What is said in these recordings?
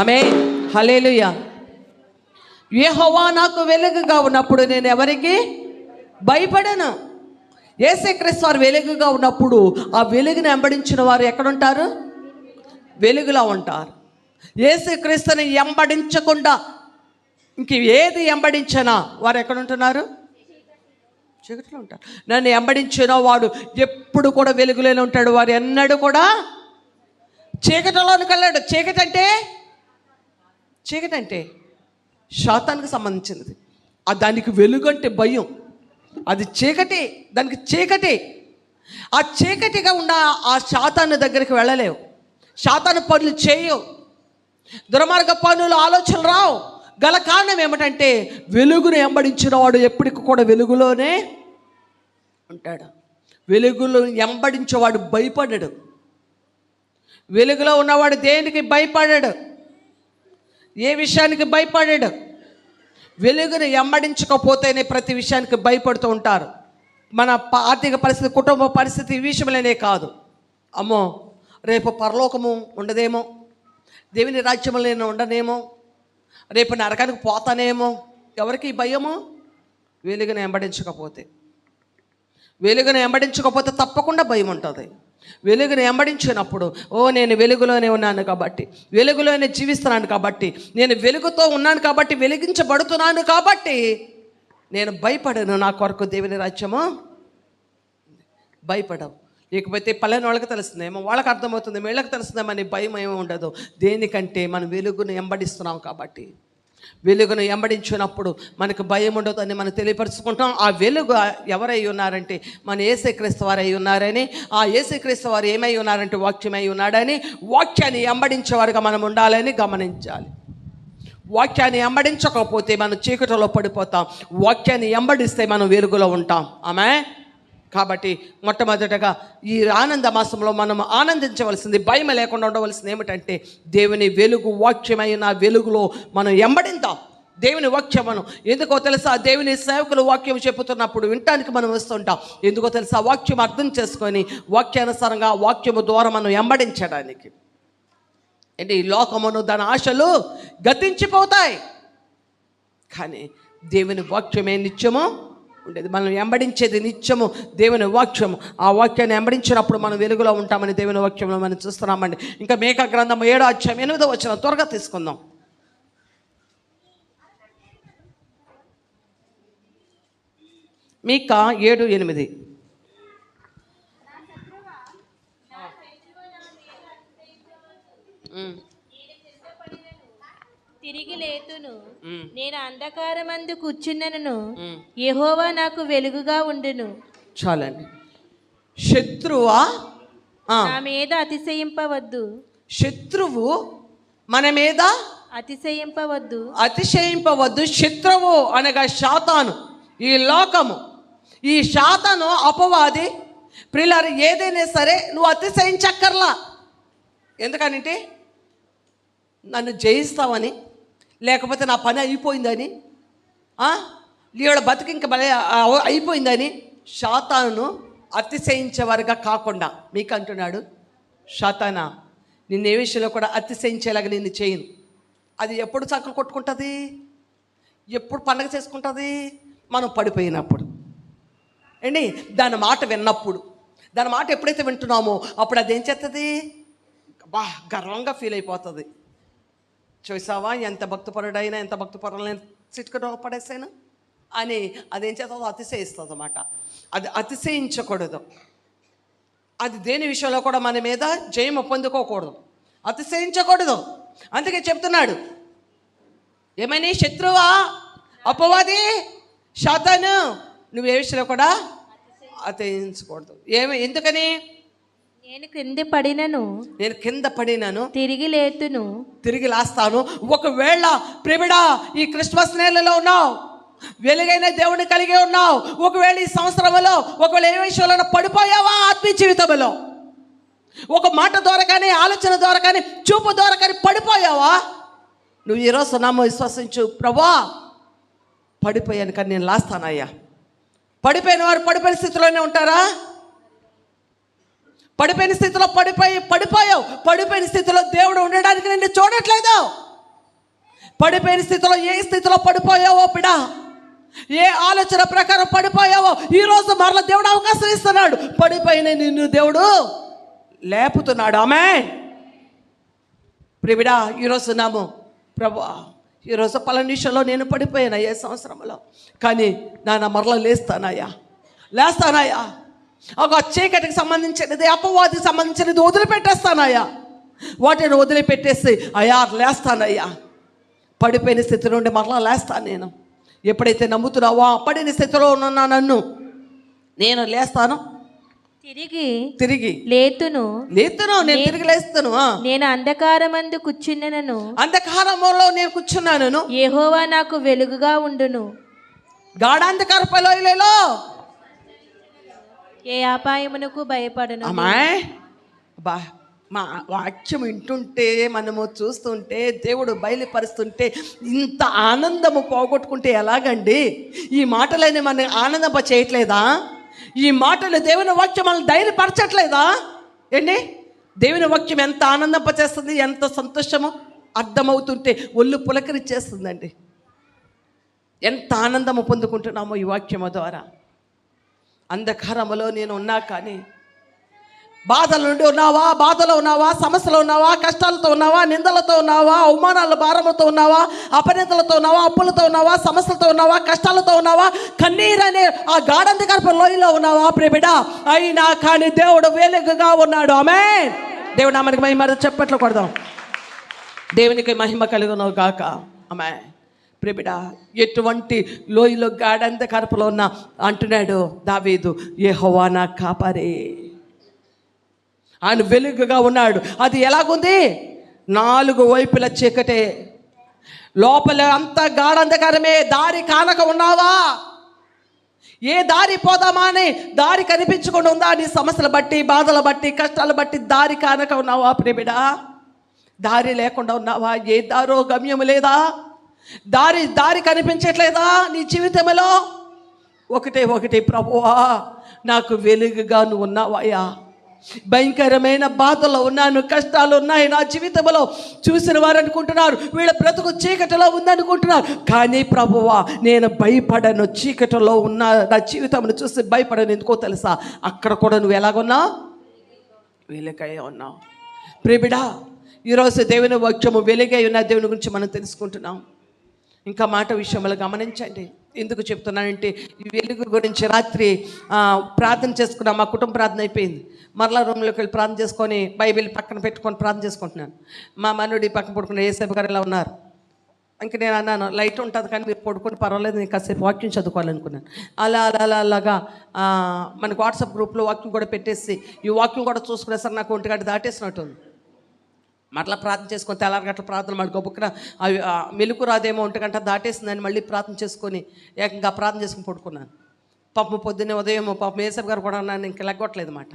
ఆమె హలేలుయ యెహోవా నాకు వెలుగుగా ఉన్నప్పుడు నేను ఎవరికి? భయపడను. ఏసేక్రీస్తు వారు వెలుగుగా ఉన్నప్పుడు ఆ వెలుగుని వెంబడించిన వారు ఎక్కడుంటారు? వెలుగులో ఉంటారు. ఏసుక్రీస్తుని ఎంబడించకుండా ఇంక ఏది ఎంబడించినా వారు ఎక్కడ ఉంటున్నారు చీకటిలో ఉంటారు. నన్ను ఎంబడించిన వాడు ఎప్పుడు కూడా వెలుగులోనే ఉంటాడు. వారు ఎన్నడూ కూడా చీకటిలోనికి వెళ్ళాడు. చీకటి అంటే చీకటి అంటే శాతానికి సంబంధించినది. ఆ దానికి వెలుగు అంటే భయం. అది చీకటి దానికి చీకటి. ఆ చీకటిగా ఉన్న ఆ శాతాన్ని దగ్గరికి వెళ్ళలేవు. శాతాన పనులు చేయవు. దుర్మార్గ పనులు ఆలోచనలు రావు. గల కారణం ఏమిటంటే వెలుగును ఎంబడించిన వాడు ఎప్పటికి కూడా వెలుగులోనే ఉంటాడు. వెలుగులో ఎంబడించేవాడు భయపడడు. వెలుగులో ఉన్నవాడు దేనికి భయపడాడు? ఏ విషయానికి భయపడాడు? వెలుగును ఎమ్మడించకపోతేనే ప్రతి విషయానికి భయపడుతూ ఉంటారు. మన ఆర్థిక పరిస్థితి కుటుంబ పరిస్థితి ఈ విషయంలోనే కాదు. అమ్మో రేపు పరలోకము ఉండదేమో? దేవుని రాజ్యంలో నేను ఉండనేమో? రేపు నరకానికి పోతానేమో? ఎవరికి భయము? వెలుగును ఎంబడించకపోతే వెలుగును ఎంబడించకపోతే తప్పకుండా భయం ఉంటుంది వెలుగును వెంబడించినప్పుడు ఓ నేను వెలుగులోనే ఉన్నాను కాబట్టి వెలుగులోనే జీవిస్తున్నాను కాబట్టి నేను వెలుగుతో ఉన్నాను కాబట్టి వెలిగించబడుతున్నాను కాబట్టి నేను భయపడను నా కొరకు దేవుని రాజ్యము. భయపడవు. లేకపోతే పల్లెని వాళ్ళకి తెలుస్తుందేమో వాళ్ళకి అర్థమవుతుంది వీళ్ళకి తెలుస్తుందేమని భయం ఏమీ ఉండదు. దేనికంటే మనం వెలుగును వెంబడిస్తున్నాం కాబట్టి. వెలుగును ఎంబడించినప్పుడు మనకు భయం ఉండదు అని మనం తెలియపరుచుకుంటాం. ఆ వెలుగు ఎవరై ఉన్నారంటే మన ఏసేక్రీస్తు వారు అయి ఉన్నారని ఆ ఏసేక్రీస్తు వారు ఏమై ఉన్నారంటే వాక్యమై ఉన్నాడని వాక్యాన్ని ఎంబడించేవారుగా మనం ఉండాలని గమనించాలి. వాక్యాన్ని ఎంబడించకపోతే మనం చీకటిలో పడిపోతాం. వాక్యాన్ని ఎంబడిస్తే మనం వెలుగులో ఉంటాం. ఆమె కాబట్టి మొట్టమొదటగా ఈ ఆనంద మాసంలో మనం ఆనందించవలసింది భయం లేకుండా ఉండవలసింది ఏమిటంటే దేవుని వెలుగు వాక్యమైన వెలుగులో మనం ఎంబడిందాం. దేవుని వాక్యం మనం ఎందుకో తెలుసా? దేవుని సేవకులు వాక్యం చెబుతున్నప్పుడు వినటానికి మనం వస్తుంటాం ఎందుకో తెలుసా? వాక్యం అర్థం చేసుకొని వాక్యానుసారంగా వాక్యము ద్వారా మనం ఎంబడించడానికి. అంటే ఈ లోకమును దాని ఆశలు గతించిపోతాయి. కానీ దేవుని వాక్యమే నిత్యము ఉండేది. మనం వెంబడించేది నిత్యము దేవుని వాక్యము. ఆ వాక్యాన్ని వెంబడించినప్పుడు మనం వెలుగులో ఉంటామని దేవుని వాక్యంలో మనం చూస్తున్నామండి. ఇంకా మేక గ్రంథం ఏడో అధ్యాయం ఎనిమిదో వచ్చిన త్వరగా తీసుకుందాం. మీక ఏడు ఎనిమిది. ఉమ్, తిరిగి లేతును. నేను అంధకారమందు కూర్చున్నను. యెహోవా నాకు వెలుగుగా ఉండును. చాలండి. శత్రువా? నా మీద అతిశయింపవద్దు. శత్రువు మన మీద అతిశయింపవద్దు. అతిశయింపవద్దు. శత్రువు అనగా శాతాను. ఈ లోకము. ఈ శాతాను అపవాది ప్రిల్లర్ ఏదైనా సరే నువ్వు అతిశయించక్కర్లా. ఎందుకనంటే నన్ను జయిస్తావని లేకపోతే నా పని అయిపోయిందని? ఆ? బతుకు బతికి ఇంకా భలే అయిపోయిందని? శాతాను అతిశయించేవారుగా కాకుండా మీకు అంటున్నాడు శాతానా నిన్న ఏ విషయంలో కూడా అతిశయించేలాగా నిన్ను చేయను. అది ఎప్పుడు చక్కలు కొట్టుకుంటుంది? ఎప్పుడు పండగ చేసుకుంటుంది? మనం పడిపోయినప్పుడు. ఏండి దాని మాట విన్నప్పుడు. దాని మాట ఎప్పుడైతే వింటున్నామో అప్పుడు అది ఏం చేస్తుంది బా గర్వంగా ఫీల్ అయిపోతుంది. చూసావా? ఎంత భక్తిపరుడైనా ఎంత భక్తిపరులైన చిట్కలో పడేసాను అని అదేం చేస్తుందో అతిశయిస్తుంది అనమాట అది అతిశయించకూడదు. అది దేని విషయంలో కూడా మన మీద జయము పొందుకోకూడదు. అతిశయించకూడదు. అందుకే చెప్తున్నాడు. ఏమని? శత్రువా? అపవాది? శాతాను? నువ్వు ఏ విషయంలో కూడా అతిశయించకూడదు. ఏమి? ఎందుకని? నేను క్రింది పడినను నేను కింద పడినాను తిరిగి లేతును. తిరిగి లాస్తాను. ఒకవేళ ప్రేమిడా ఈ క్రిస్మస్ నెలలో ఉన్నావు వెలుగైన దేవుని కలిగి ఉన్నావు ఒకవేళ ఈ సంవత్సరంలో ఒకవేళ ఏ విషయంలో పడిపోయావా ఆత్మీయ జీవితంలో? ఒక మాట ద్వారా కానీ ఆలోచన ద్వారా కానీ చూపు ద్వారా కానీ పడిపోయావా? నువ్వు ఈరోజు నామో విశ్వసించు. ప్రభా పడిపోయాను కానీ నేను లాస్తానయ్యా. పడిపోయిన వారు పడిపోయిన స్థితిలోనే ఉంటారా? పడిపోయిన స్థితిలో పడిపోయి పడిపోయావు. పడిపోయిన స్థితిలో దేవుడు ఉండడానికి నిన్ను చూడట్లేదు. పడిపోయిన స్థితిలో ఏ స్థితిలో పడిపోయావో బిడా? ఏ ఆలోచన ప్రకారం పడిపోయావో? ఈరోజు మరల దేవుడు అవకాశం ఇస్తున్నాడు పడిపోయిన నిన్ను దేవుడు లేపుతున్నాడు. ఆమె ప్రివిడా ఈరోజు నాము ప్రభు ఈరోజు పలానా నిమిషంలో నేను పడిపోయాను ఏ సంవత్సరంలో. కానీ నాన్న మరల లేస్తానయ్యా. లేస్తానయ్యా. ఒక చీకటికి సంబంధించినది అపవాదికి సంబంధించినది వదిలిపెట్టేస్తానయ్యా. వాటిని వదిలిపెట్టేసి అయ్యా లేస్తానయ్యా. పడిపోయిన స్థితి నుండి మరలా లేస్తాను నేను. ఎప్పుడైతే నమ్ముతున్నావో పడిన స్థితిలో ఉన్న నన్ను? నేను లేస్తాను. తిరిగి తిరిగి. లేతును. లేతును నేను తిరిగి లేస్తాను. నేను అంధకారమందు కూర్చున్నను అంధకారంలో నేను కూర్చున్నాను. యెహోవా నాకు వెలుగుగా ఉండును. గాఢాంధకార పలోయలేలో ఏ అపాయమునకు భయపడను అమ్మాయి? బా మా వాక్యం వింటుంటే మనము చూస్తుంటే దేవుడు బయలుపరుస్తుంటే ఇంత ఆనందము పోగొట్టుకుంటే ఎలాగండి? ఈ మాటలని మన ఆనందప చేయట్లేదా ఈ మాటలు దేవుని వాక్యం మనల్ని ధైర్యపరచట్లేదా? ఏంటి? దేవుని వాక్యం ఎంత ఆనందప చేస్తుంది ఎంత సంతోషము అర్థమవుతుంటే ఒళ్ళు పులకరిచ్చేస్తుందండి ఎంత ఆనందము పొందుకుంటున్నామో ఈ వాక్యము ద్వారా. అంధకారములో నేను ఉన్నా కానీ బాధల నుండి ఉన్నావా? బాధలో ఉన్నావా? సమస్యలో ఉన్నావా? కష్టాలతో ఉన్నావా? నిందలతో ఉన్నావా? అవమానాల భారములతో ఉన్నావా? అపనిందలతో ఉన్నావా? అప్పులతో ఉన్నావా? సమస్యలతో ఉన్నావా? కష్టాలతో ఉన్నావా? కన్నీరు అనే ఆ గాఢంధకరపు లోయలో ఉన్నావా? ప్రేమిడ అయినా కానీ దేవుడు వేలుగుగా ఉన్నాడు. ఆమె దేవుడు ఆమెకి మనకి మహిమ చెప్పట్లు కొడదాం. దేవునికి మహిమ కలుగును గాక ఆమె ప్రేమిడ ఎటువంటి లోయలో గాఢంధకరపులో ఉన్న? అంటున్నాడు దావీదు. ఏ నా కాపరే ఆయన వెలుగుగా ఉన్నాడు. అది ఎలాగుంది? నాలుగు వైపుల చీకటే. లోపల అంతా గాఢంధకారమే దారి కానక ఉన్నావా? ఏ దారి పోదామా అని దారి కనిపించకుండా ఉందా? నీ సమస్యలు బట్టి బాధలు బట్టి కష్టాలు బట్టి దారి కానక ఉన్నావా ప్రేమిడా? దారి లేకుండా ఉన్నావా? ఏ దారో గమ్యం లేదా? దారి దారి కనిపించట్లేదా నీ జీవితంలో? ఒకటే ఒకటే ప్రభువా నాకు వెలుగుగా నువ్వు ఉన్నావయ్యా. భయంకరమైన బాధలో ఉన్నాను కష్టాలు ఉన్నాయి నా జీవితంలో చూసిన వారు అనుకుంటున్నారు వీళ్ళ బ్రతుకు చీకటిలో ఉందనుకుంటున్నారు కానీ ప్రభువా నేను భయపడను చీకటిలో ఉన్న నా జీవితంను చూసి భయపడను ఎందుకో తెలుసా? అక్కడ కూడా నువ్వు ఎలాగున్నా? వెలుగై ఉన్నావు. ప్రేమిడా ఈరోజు దేవుని వాక్యము వెలుగై ఉన్న దేవుని గురించి మనం తెలుసుకుంటున్నాం. ఇంకా మాట విషయంలో గమనించండి. ఎందుకు చెప్తున్నానంటే ఈ వెలుగు గురించి రాత్రి ప్రార్థన చేసుకున్నాం మా కుటుంబ ప్రార్థన అయిపోయింది. మరలా రూమ్లోకి వెళ్ళి ప్రార్థన చేసుకొని బైబిల్ పక్కన పెట్టుకొని ప్రార్థన చేసుకుంటున్నాను. మా మనోడి పక్కన పడుకున్న ఏసేపు గారు ఇలా ఉన్నారు? ఇంక నేను అన్నాను లైట్ ఉంటుంది కానీ మీరు పడుకొని పర్వాలేదు నేను కాసేపు వాక్యం చదువుకోవాలనుకున్నాను. అలా అలా అలా అలాగా మనకు వాట్సాప్ గ్రూప్లో వాక్యం కూడా పెట్టేసి ఈ వాక్యం కూడా చూసుకునేసరికి నాకు ఒంటి దాటేసినట్టు దాటేసినట్టుంది. మరలా ప్రార్థన చేసుకొని తెల్లారగట్ల ప్రార్థన మాడు గొప్పకున అవి మెలుకు రాదేమో ఒంటి దాటేసిందని మళ్ళీ ప్రార్థన చేసుకొని ఏకంగా ప్రార్థన చేసుకుని పడుకున్నాను. పాపం పొద్దున్నే ఉదయం పాపం ఏసబ్ గారు కూడా నన్ను ఇంక లెగ్గొట్టలేదు అనమాట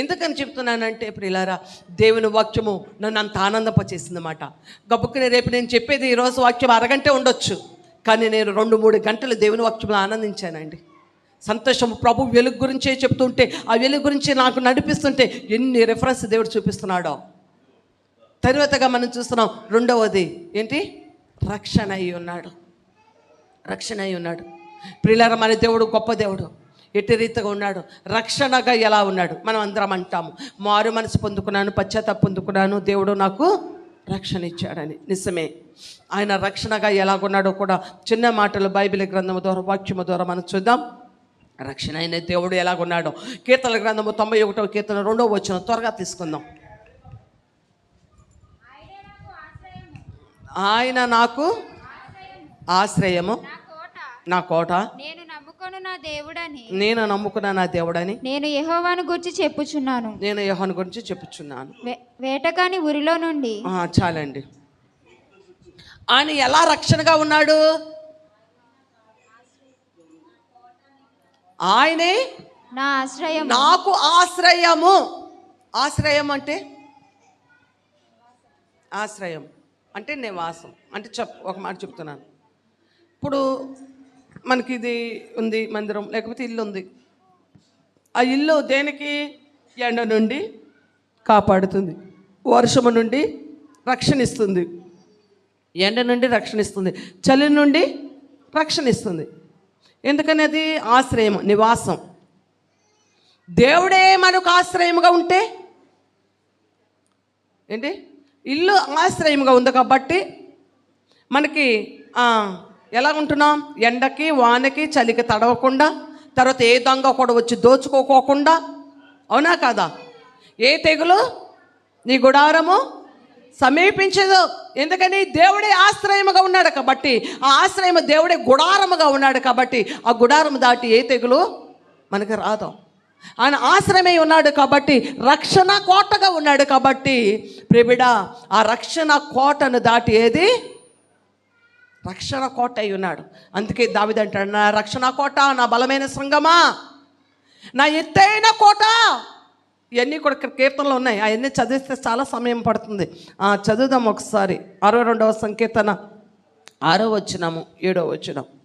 ఎందుకని చెప్తున్నానంటే ఇప్పుడు ఇలారా దేవుని వాక్యము నన్ను అంత ఆనందపచేసింది అనమాట గొప్పకుని రేపు నేను చెప్పేది ఈరోజు వాక్యం అరగంటే ఉండొచ్చు కానీ నేను రెండు మూడు గంటలు దేవుని వాక్యంలో ఆనందించానండి. సంతోషం ప్రభు వెలుగు గురించే చెప్తుంటే ఆ వెలుగు గురించి నాకు నడిపిస్తుంటే ఎన్ని రెఫరెన్స్ దేవుడు చూపిస్తున్నాడో. తరువాతగా మనం చూస్తున్నాం రెండవది. ఏంటి? రక్షణ అయి ఉన్నాడు. రక్షణ అయి ఉన్నాడు. ప్రియులార మన దేవుడు గొప్ప దేవుడు. ఎట్టి రీతిగా ఉన్నాడు. రక్షణగా ఎలా ఉన్నాడు? మనం అందరం అంటాము. మారు మనసు పొందుకున్నాను పశ్చాత్తాప పొందుకున్నాను. దేవుడు నాకు రక్షణ ఇచ్చాడని. నిజమే. ఆయన రక్షణగా ఎలాగున్నాడో కూడా చిన్న మాటలు బైబిల్ గ్రంథము ద్వారా వాక్యము ద్వారా మనం చూద్దాం. రక్షణ అయిన దేవుడు ఎలాగున్నాడో కీర్తన గ్రంథము తొంభై ఒకటో కీర్తన రెండో వచ్చిన త్వరగా తీసుకుందాం. ఆయన నాకు ఆశ్రయము. నా కోట. నేను నమ్ముకొను నా దేవుడని. నేను నమ్ముకున్న నా దేవుడని. నేను యెహోవాను గురించి చెప్పుచున్నాను. నేను యోహాను గురించి చెప్పుచున్నాను. వే- వేటగాని ఉరిలో నుండి. ఆ, చాలండి. ఆయన ఎలా రక్షణగా ఉన్నాడు? ఆయనే నా ఆశ్రయం నాకు ఆశ్రయము. ఆశ్రయం అంటే ఆశ్రయం. అంటే నివాసం అంటే చెప్ ఒక మాట చెప్తున్నాను. ఇప్పుడు మనకి ఇది ఉంది మందిరం లేకపోతే ఇల్లు ఉంది. ఆ ఇల్లు దేనికి? ఎండ నుండి కాపాడుతుంది. వర్షము నుండి రక్షణిస్తుంది. ఎండ నుండి రక్షణిస్తుంది. చలి నుండి రక్షణిస్తుంది. ఎందుకని అది ఆశ్రయం నివాసం. దేవుడే మనకు ఆశ్రయముగా ఉంటే ఏంటి? ఇల్లు ఆశ్రయముగా ఉంది కాబట్టి మనకి ఎలా ఉంటున్నాం? ఎండకి వానకి చలికి తడవకుండా తర్వాత ఏ దొంగ కూడా వచ్చి దోచుకోకోకుండా. అవునా కాదా? ఏ తెగులు? నీ గుడారము సమీపించదు. ఎందుకని? దేవుడే ఆశ్రయముగా ఉన్నాడు కాబట్టి ఆ ఆశ్రయము దేవుడే గుడారముగా ఉన్నాడు కాబట్టి ఆ గుడారము దాటి ఏ తెగులు? మనకి రాదు. ఆయన ఆశ్రమే ఉన్నాడు కాబట్టి రక్షణ కోటగా ఉన్నాడు కాబట్టి ప్రేమిడ ఆ రక్షణ కోటను దాటి ఏది? రక్షణ కోట అయి ఉన్నాడు. అందుకే దావిదంటాడు నా రక్షణ కోట నా బలమైన సంగమా? నా ఎత్తైన కోట? ఇవన్నీ కూడా ఇక్కడ కీర్తనలు ఉన్నాయి. అవన్నీ చదివిస్తే చాలా సమయం పడుతుంది. చదువుదాం ఒకసారి. అరవై రెండవ సంకీర్తన. ఆరో వచ్చినాము ఏడో వచ్చినాము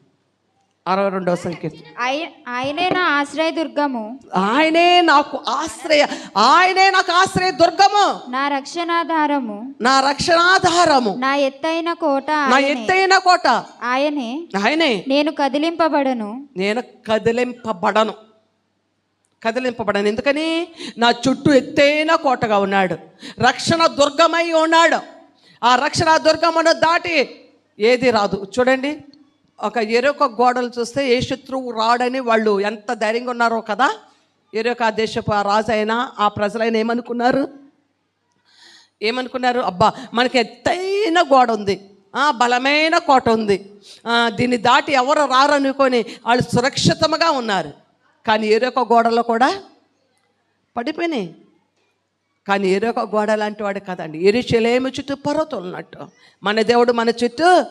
అరవై రెండవ సంకీర్తన. ఆయ- ఆయనే నా ఆశ్రయ దుర్గము. ఆయనే నాకు ఆశ్రయ ఆయనే నాకు ఆశ్రయ దుర్గము. నా రక్షణాధారము. నా రక్షణాధారము. నా ఎత్తైన కోట నా. ఎత్తైన కోట. ఆయనే. ఆయనే. నేను కదిలింపబడను. నేను కదిలింపబడను. కదిలింపబడను. ఎందుకని? నా చుట్టూ ఎత్తైన కోటగా ఉన్నాడు. రక్షణ దుర్గమై ఉన్నాడు. ఆ రక్షణ దుర్గమును దాటి ఏది రాదు. చూడండి. ఒక ఎరొక గోడలు చూస్తే ఏ శత్రువు రాడని వాళ్ళు ఎంత ధైర్యంగా ఉన్నారో కదా? ఎరుక దేశపు ఆ రాజు అయినా ఆ ప్రజలైనా ఏమనుకున్నారు? ఏమనుకున్నారు? అబ్బా మనకి ఎత్తైన గోడ ఉంది. బలమైన కోట ఉంది. దీన్ని దాటి ఎవరు రారనుకొని వాళ్ళు సురక్షితంగా ఉన్నారు. కానీ ఏరొక గోడలో కూడా పడిపోయినాయి. కానీ ఏరొక గోడ లాంటి వాడు కదండి. ఎరుచలేము చుట్టూ పర్వతం ఉన్నట్టు. మన దేవుడు మన చుట్టూ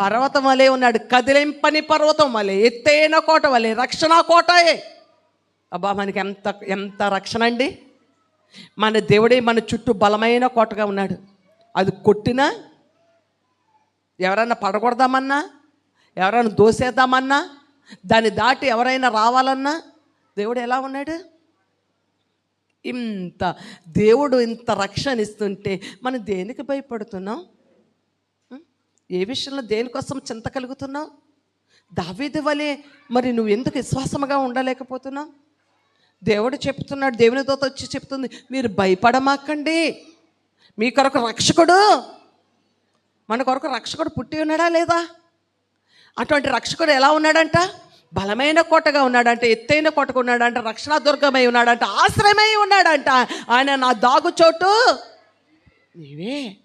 పర్వతం వలె ఉన్నాడు. కదిలింపని పర్వతం వలె ఎత్తైన కోట వలె రక్షణ కోటయే. అబ్బా మనకి ఎంత ఎంత రక్షణ అండి? మన దేవుడే మన చుట్టూ బలమైన కోటగా ఉన్నాడు. అది కొట్టినా ఎవరైనా పడగొడదామన్నా ఎవరైనా దోసేద్దామన్నా దాన్ని దాటి ఎవరైనా రావాలన్నా దేవుడు ఎలా ఉన్నాడు? ఇంత దేవుడు ఇంత రక్షణ ఇస్తుంటే మనం దేనికి భయపడుతున్నాం? ఏ విషయంలో దేనికోసం చింత కలుగుతున్నావు? దావేది వలె మరి నువ్వు ఎందుకు విశ్వాసముగా ఉండలేకపోతున్నావు? దేవుడు చెప్తున్నాడు దేవుని దూత వచ్చి చెప్తుంది మీరు భయపడమాకండి. మీ కొరకు రక్షకుడు. మన కొరకు రక్షకుడు పుట్టి ఉన్నాడా లేదా? అటువంటి రక్షకుడు ఎలా ఉన్నాడంట? బలమైన కోటగా ఉన్నాడంట ఎత్తైన కోటగా ఉన్నాడంట రక్షణ దుర్గమై ఉన్నాడంట ఆశ్రయమై ఉన్నాడంట. ఆయన నా దాగు చోటు నీవే